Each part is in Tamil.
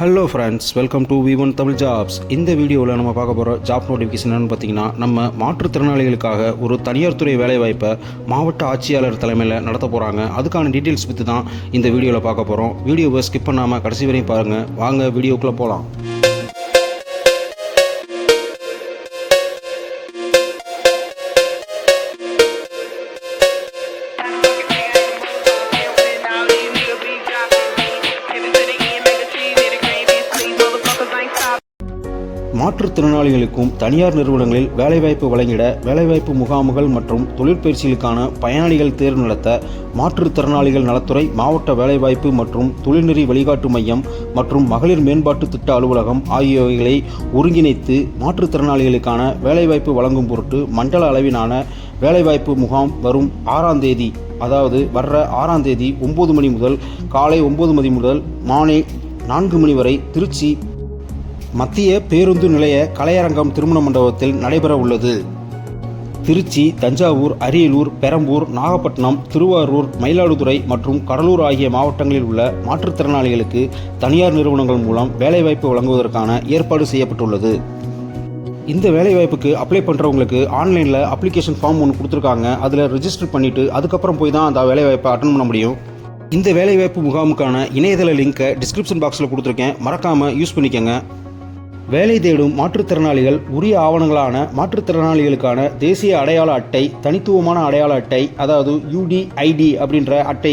Hello friends welcome to V one Tamil jobs இந்த வீடியோவில் நம்ம பார்க்க போகிற ஜாப் நோட்டிஃபிகேஷன் என்னன்னு பார்த்தீங்கன்னா நம்ம மாற்றுத்திறனாளிகளுக்காக ஒரு தனியார் துறை வேலைவாய்ப்பை மாவட்ட ஆட்சியாளர் தலைமையில் நடத்த போகிறாங்க அதுக்கான டீட்டெயில்ஸ் பற்றி தான் இந்த வீடியோவில் பார்க்க போகிறோம் வீடியோவை ஸ்கிப் பண்ணாமல் கடைசி வரையும் பாருங்கள் வாங்க வீடியோக்குள்ளே போகலாம் மாற்றுத்திறனாளிகளுக்கும் தனியார் நிறுவனங்களில் வேலைவாய்ப்பு வழங்கிட வேலைவாய்ப்பு முகாம்கள் மற்றும் தொழிற்பயிற்சிகளுக்கான பயனாளிகள் தேர்வு நடத்த மாற்றுத்திறனாளிகள் நலத்துறை மாவட்ட வேலைவாய்ப்பு மற்றும் தொழில்நெறி வழிகாட்டு மையம் மற்றும் மகளிர் மேம்பாட்டு திட்ட அலுவலகம் ஆகியவைகளை ஒருங்கிணைத்து மாற்றுத்திறனாளிகளுக்கான வேலைவாய்ப்பு வழங்கும் பொருட்டு மண்டல அளவிலான வேலைவாய்ப்பு முகாம் வரும் ஆறாம் தேதி அதாவது வர்ற ஆறாம் தேதி ஒம்பது மணி முதல் காலை ஒம்பது மணி முதல் மாலை நான்கு மணி வரை திருச்சி மத்திய பேருந்து நிலைய கலையரங்கம் திருமண மண்டபத்தில் நடைபெற உள்ளது. திருச்சி தஞ்சாவூர் அரியலூர் பெரம்பூர் நாகப்பட்டினம் திருவாரூர் மயிலாடுதுறை மற்றும் கடலூர் ஆகிய மாவட்டங்களில் உள்ள மாற்றுத்திறனாளிகளுக்கு தனியார் நிறுவனங்கள் மூலம் வேலைவாய்ப்பு வழங்குவதற்கான ஏற்பாடு செய்யப்பட்டுள்ளது. இந்த வேலைவாய்ப்புக்கு அப்ளை பண்ணுறவங்களுக்கு ஆன்லைனில் அப்ளிகேஷன் ஃபார்ம் ஒன்று கொடுத்துருக்காங்க. அதில் ரிஜிஸ்டர் பண்ணிவிட்டு அதுக்கப்புறம் போய் தான் அந்த வேலைவாய்ப்பை அட்டன் பண்ண முடியும். இந்த வேலைவாய்ப்பு முகாமுக்கான இணையதள லிங்கை டிஸ்கிரிப்ஷன் பாக்ஸில் கொடுத்துருக்கேன். மறக்காமல் யூஸ் பண்ணிக்கோங்க. வேலை தேடும் மாற்றுத்திறனாளிகள் உரிய ஆவணங்களான மாற்றுத்திறனாளிகளுக்கான தேசிய அடையாள அட்டை தனித்துவமான அடையாள அட்டை அதாவது யூடிஐடி அப்படின்ற அட்டை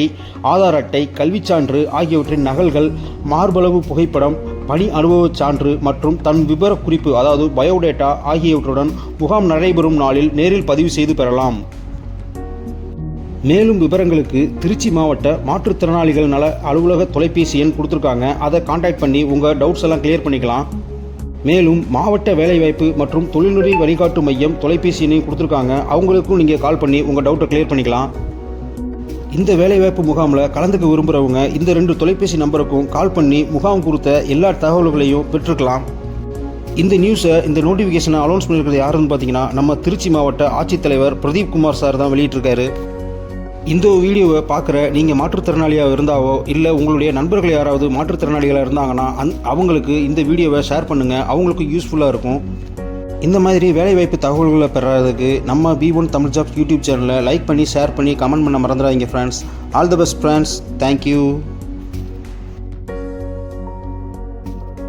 ஆதார் அட்டை கல்விச் சான்று ஆகியவற்றின் நகல்கள் மார்பளவு புகைப்படம் பணி அனுபவச் சான்று மற்றும் தன் விபரக்குறிப்பு அதாவது பயோடேட்டா ஆகியவற்றுடன் முகாம் நடைபெறும் நாளில் நேரில் பதிவு செய்து பெறலாம். மேலும் விவரங்களுக்கு திருச்சி மாவட்ட மாற்றுத்திறனாளிகள் நல அலுவலக தொலைபேசி எண் கொடுத்துருக்காங்க. அதை காண்டாக்ட் பண்ணி உங்கள் டவுட்ஸ் எல்லாம் கிளியர் பண்ணிக்கலாம். மேலும் மாவட்ட வேலைவாய்ப்பு மற்றும் தொழில்நுறை வழிகாட்டு மையம் தொலைபேசியினையும் கொடுத்துருக்காங்க. அவங்களுக்கும் நீங்கள் கால் பண்ணி உங்கள் டவுட்டை கிளியர் பண்ணிக்கலாம். இந்த வேலைவாய்ப்பு முகாமில் கலந்துக்க விரும்புகிறவங்க இந்த ரெண்டு தொலைபேசி நம்பருக்கும் கால் பண்ணி முகாம் கொடுத்த எல்லா தகவல்களையும் பெற்றுக்கலாம். இந்த நியூஸை இந்த நோட்டிஃபிகேஷனை அனௌன்ஸ் பண்ணியிருக்கிறது யாருன்னு பார்த்தீங்கன்னா நம்ம திருச்சி மாவட்ட ஆட்சித்தலைவர் பிரதீப் குமார் சார் தான் வெளியிட்டிருக்காரு. இந்த வீடியோவை பார்க்குற நீங்கள் மாற்றுத்திறனாளியாக இருந்தாவோ இல்லை உங்களுடைய நண்பர்கள் யாராவது மாற்றுத்திறனாளிகளாக இருந்தாங்கன்னா அந் அவங்களுக்கு இந்த வீடியோவை ஷேர் பண்ணுங்கள் அவங்களுக்கு யூஸ்ஃபுல்லாக இருக்கும். இந்த மாதிரி வேலைவாய்ப்பு தகவல்களை பெறாததுக்கு நம்ம B one Tamil jobs YouTube சேனலை லைக் பண்ணி ஷேர் பண்ணி கமெண்ட் பண்ண மறந்துடாதீங்க friends all the best friends thank you